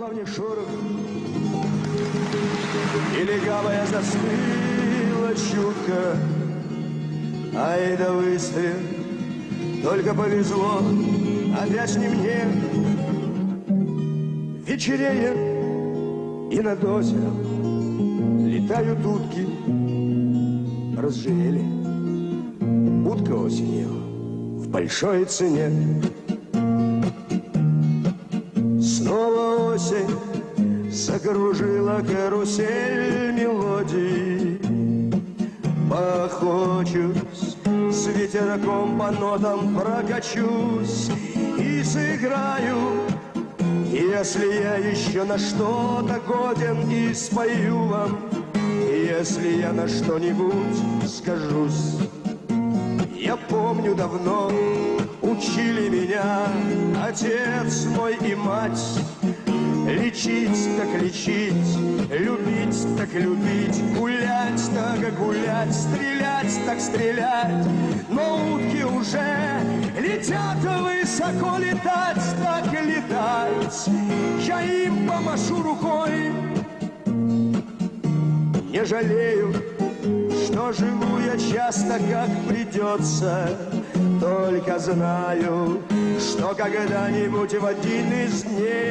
плавник шорох, И легавая застыла чутко. Ай да выстрел, только повезло, опять не мне. Вечереет, и над озером летают утки. Разжирели, утка осенью в большой цене. Осень закружила карусель мелодий. Похочусь, с ветерком по нотам прокачусь и сыграю. Если я еще на что-то годен и спою вам, если я на что-нибудь скажусь. Я помню давно учили меня отец мой и мать Лечить так лечить, любить так любить, гулять так гулять, стрелять так стрелять. Но утки уже летят высоко, летать так летать. Я им помашу рукой, не жалею, что живу я часто, как придется. Только знаю, что когда-нибудь в один из дней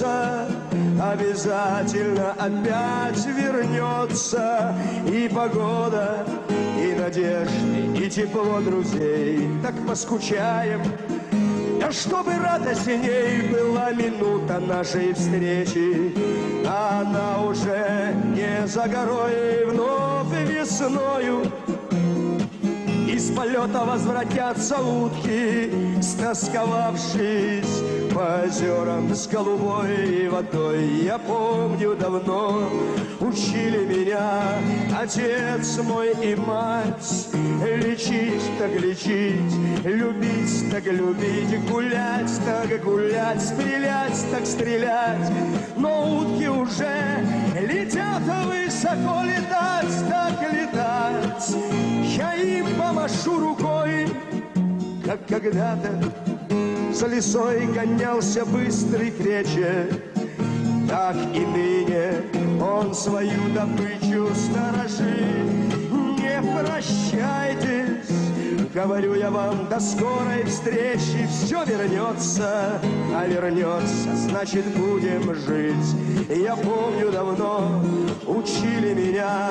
вернется, обязательно опять вернется и погода, и надежды, и тепло друзей. Так поскучаем, а чтобы радостней была минута нашей встречи, она уже не за горой вновь весною. Из полета возвратятся утки, стосковавшись по озерам с голубой водой. Я помню давно учили меня отец мой и мать лечить так лечить, любить так любить, гулять так гулять, стрелять так стрелять. Но утки уже летят высоко, летать так летать. Я им помашу рукой, как когда-то за лесой гонялся быстрый крече. Так и ныне он свою добычу сторожит. Не прощайтесь, говорю я вам, до скорой встречи. Все вернется, а вернется, значит будем жить. Я помню давно, учили меня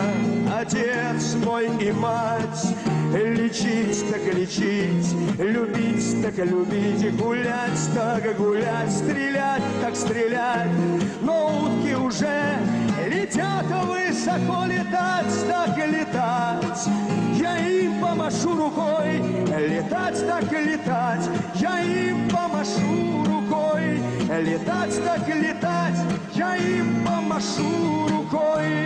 отец мой и мать. Лечить так лечить, любить так любить, гулять так гулять, стрелять так стрелять. Но утки уже летят высоко, летать так летать. Я им помашу рукой, летать так летать. Я им помашу рукой, летать так летать. Я им помашу рукой.